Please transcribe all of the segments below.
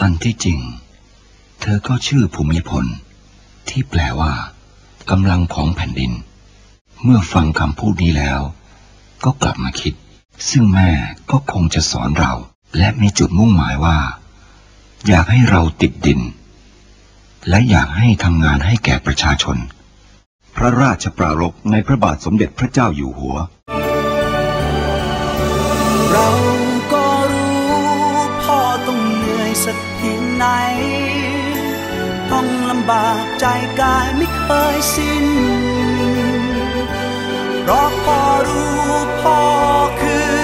อันที่จริง เธอก็ชื่อภูมิพล ที่แปลว่ากำลังของแผ่นดิน เมื่อฟังคำพูดนี้แล้ว ก็กลับมาคิด ซึ่งแม่ก็คงจะสอนเรา และมีจุดมุ่งหมายว่า อยากให้เราติดดิน และอยากให้ทำงานให้แก่ประชาชน พระราชปรารภในพระบาทสมเด็จพระเจ้าอยู่หัว เรา ไหน ต้องลำบากใจกายไม่เคยสิ้นเพราะพ่อรู้พ่อคือ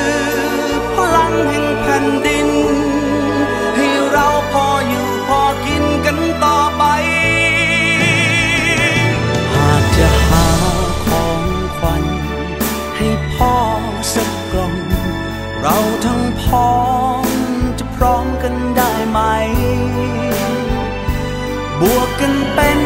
พลังแห่งแผ่นดิน ให้เราพออยู่พอกินกันต่อไป หากจะหาของขวัญให้พ่อสักกล่อง เราทั้งพ้อ เป็น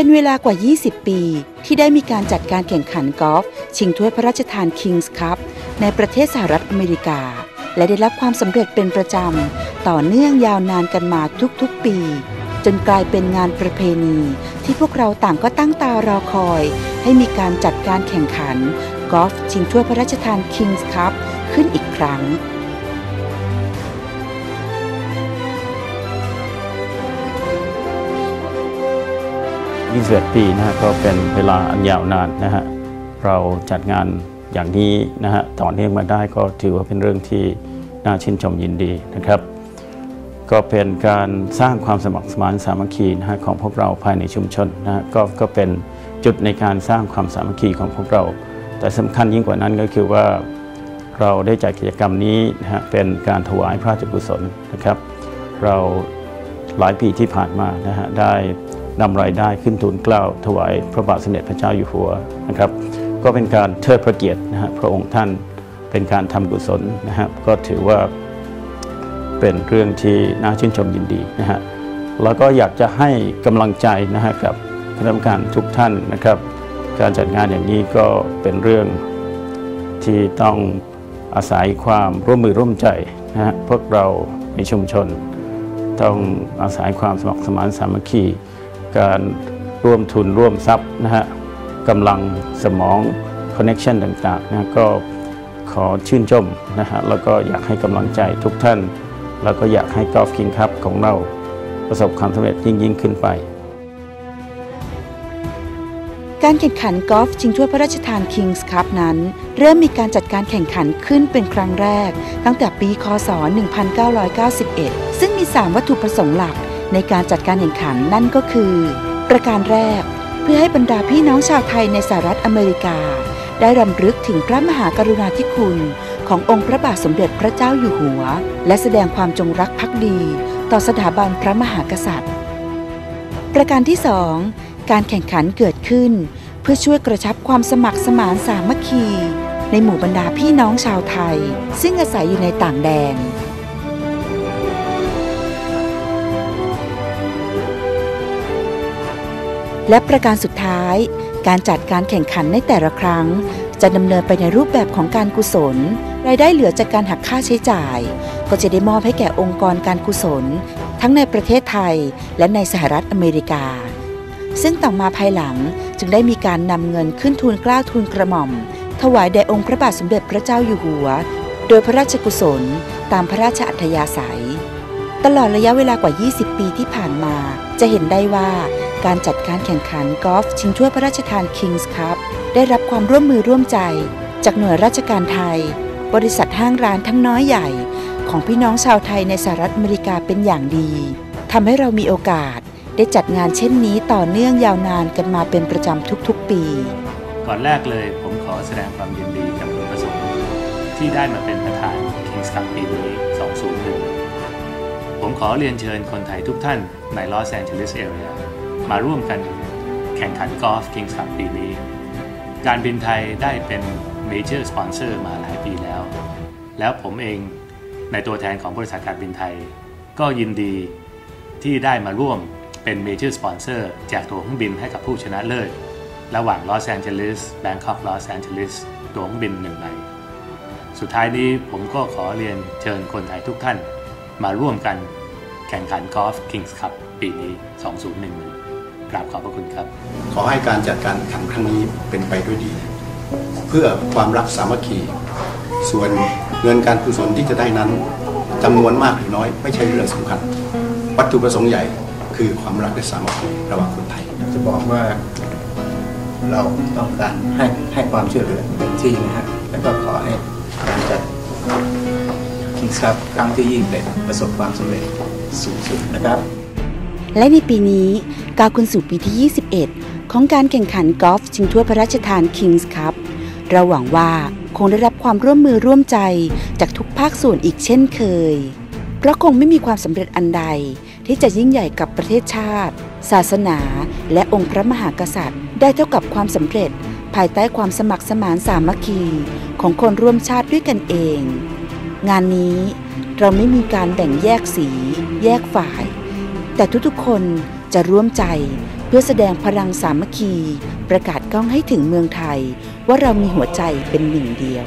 เป็นเวลากว่า 20 ปี ที่ได้มีการจัดการแข่งขันกอล์ฟชิงถ้วยพระราชทาน Kings Cup ในประเทศสหรัฐอเมริกา และได้รับความสำเร็จเป็นประจำ ต่อเนื่องยาวนานกันมาทุกๆปี จนกลายเป็นงานประเพณี ที่พวกเราต่างก็ตั้งตารอคอย ให้มีการจัดการแข่งขันกอล์ฟชิงถ้วยพระราชทาน Kings Cup ขึ้นอีกครั้ง 21 ปีนะฮะก็เป็นเวลาอันยาวนานนะฮะเราจัดงานอย่างนี้นะฮะต่อเนื่องมาได้ก็ถือว่าเป็นเรื่องที่น่าชื่นชมยินดีนะครับ ก็เป็นการสร้างความสมัครสมานสามัคคีนะฮะของพวกเราภายในชุมชนนะฮะก็ก็เป็นจุดในการสร้างความสามัคคีของพวกเรา แต่สำคัญยิ่งกว่านั้นก็คือว่าเราได้จัดกิจกรรมนี้นะฮะเป็นการถวายพระราชกุศลนะครับ เราหลายปีที่ผ่านมานะฮะได้ นำรายได้ขึ้นทูลเกล้าถวายพระบาทสมเด็จพระเจ้าอยู่หัวนะครับ ก็เป็นการเทิดพระเกียรตินะฮะพระองค์ท่านเป็นการทำกุศลนะฮะก็ถือว่าเป็นเรื่องที่น่าชื่นชมยินดีนะฮะแล้วก็อยากจะให้กำลังใจนะฮะกับคณะกรรมการทุกท่านนะครับ การจัดงานอย่างนี้ก็เป็นเรื่องที่ต้องอาศัยความร่วมมือร่วมใจนะฮะพวกเราในชุมชน ต้องอาศัยความสมัครสมานสามัคคี การร่วมทุนร่วมทรัพย์นะฮะกำลังสมองคอนเน็ชันต่างๆนะก็ขอชื่นชมนะฮะแล้วก็อยากให้กำลังใจทุกท่าน แล้วก็อยากให้กอล์ฟคิงคัพของเราประสบความสำเร็จยิ่งยิ่งขึ้นไป การแข่งขันกอล์ฟชิงถ้วยพระราชทาน Kings Cup นั้น เริ่มมีการจัดการแข่งขันขึ้นเป็นครั้งแรก ตั้งแต่ปีคศ 1991 ซึ่งมี 3 วัตถุประสงค์หลัก ในการจัดการแข่งขันนั่นก็คือ ประการแรก เพื่อให้บรรดาพี่น้องชาวไทยในสหรัฐอเมริกา ได้รำลึกถึงพระมหากรุณาธิคุณ ขององค์พระบาทสมเด็จพระเจ้าอยู่หัว และแสดงความจงรักภักดี ต่อสถาบันพระมหากษัตริย์ ประการที่2การแข่งขันเกิดขึ้น เพื่อช่วยกระชับความสมัครสมานสามัคคี ในหมู่บรรดาพี่น้องชาวไทย ซึ่งอาศัยอยู่ในต่างแดน และประการสุดท้าย การจัดการแข่งขันในแต่ละครั้ง จะดำเนินไปในรูปแบบของการกุศล รายได้เหลือจากการหักค่าใช้จ่าย ก็จะได้มอบให้แก่องค์กรการกุศล ทั้งในประเทศไทยและในสหรัฐอเมริกา ซึ่งต่อมาภายหลังจึงได้มีการนำเงินขึ้นทูลกล้าทูลกระหม่อม ถวายแด่องค์พระบาทสมเด็จพระเจ้าอยู่หัว โดยพระราชกุศล ตามพระราชอัธยาศัย ตลอดระยะเวลากว่า 20 ปีที่ผ่านมา จะเห็นได้ว่า การจัดการแข่งขันกอล์ฟชิงถ้วยพระราชทาน Kings Cup ได้รับความร่วมมือร่วมใจ จากหน่วยราชการไทย บริษัทห้างร้านทั้งน้อยใหญ่ ของพี่น้องชาวไทยในสหรัฐอเมริกาเป็นอย่างดีทำให้เรามีโอกาสได้จัดงานเช่นนี้ต่อเนื่องยาวนานกันมาเป็นประจำทุกๆปี ก่อนแรกเลยผมขอแสดงความยินดีกับคุณประสงค์ที่ได้มาเป็นประธาน Kings Cup ปีนี้ 2011ผมผมขอเรียนเชิญคนไทยทุกท่านในลอสแอนเจลิสเอเรีย มาร่วมกันแข่งขันกอล์ฟคิงส์คัพปีนี้ การบินไทยได้เป็นเมเจอร์สปอนเซอร์มาหลายปีแล้ว แล้วผมเองในตัวแทนของบริษัทการบินไทย ก็ยินดีที่ได้มาร่วมเป็นเมเจอร์สปอนเซอร์แจกตั๋วเครื่องบินให้กับผู้ชนะเลิศระหว่างลอสแอนเจลิสแบงคอกลอสแอนเจลิสตั๋วเครื่องบินหนึ่งใบสุดท้ายนี้ผมก็ขอเรียนเชิญคนไทยทุกท่านมาร่วมกันแข่งขันกอล์ฟคิงส์คัพปีนี้ 2011 กราบขอบพระคุณครับ ขอให้การจัดการแข่งขันครั้งนี้เป็นไปด้วยดี เพื่อความรักสามัคคี ส่วนเงินการกุศลที่จะได้นั้นจำนวนมากหรือน้อยไม่ใช่เรื่องสำคัญ วัตถุประสงค์ใหญ่คือความรักและสามัคคีระหว่างคนไทยอยากจะบอกว่าเราต้องการให้ให้ความช่วยเหลือเต็มที่นะฮะแล้วก็ขอให้การจัดคิงส์คัพครั้งที่21ประสบความสำเร็จสูงสุดนะครับ และในปีนี้ก้าวขึ้นสู่ปีที่ 21 ของการแข่งขันกอล์ฟชิงถ้วยพระราชทาน Kings Cup เราหวังว่าคงได้รับความร่วมมือร่วมใจจากทุกภาคส่วนอีกเช่นเคย เพราะคงไม่มีความสำเร็จอันใด ที่จะยิ่งใหญ่กับประเทศชาติ ศาสนา และองค์พระมหากษัตริย์ ได้เท่ากับความสำเร็จ ภายใต้ความสมัครสมานสามัคคี ของคนร่วมชาติด้วยกันเอง งานนี้เราไม่มีการแบ่งแยกสี แยกฝ่าย แต่ทุกๆคนจะร่วมใจเพื่อแสดงพลังสามัคคี ประกาศก้องให้ถึงเมืองไทย ว่าเรามีหัวใจเป็นหนึ่งเดียว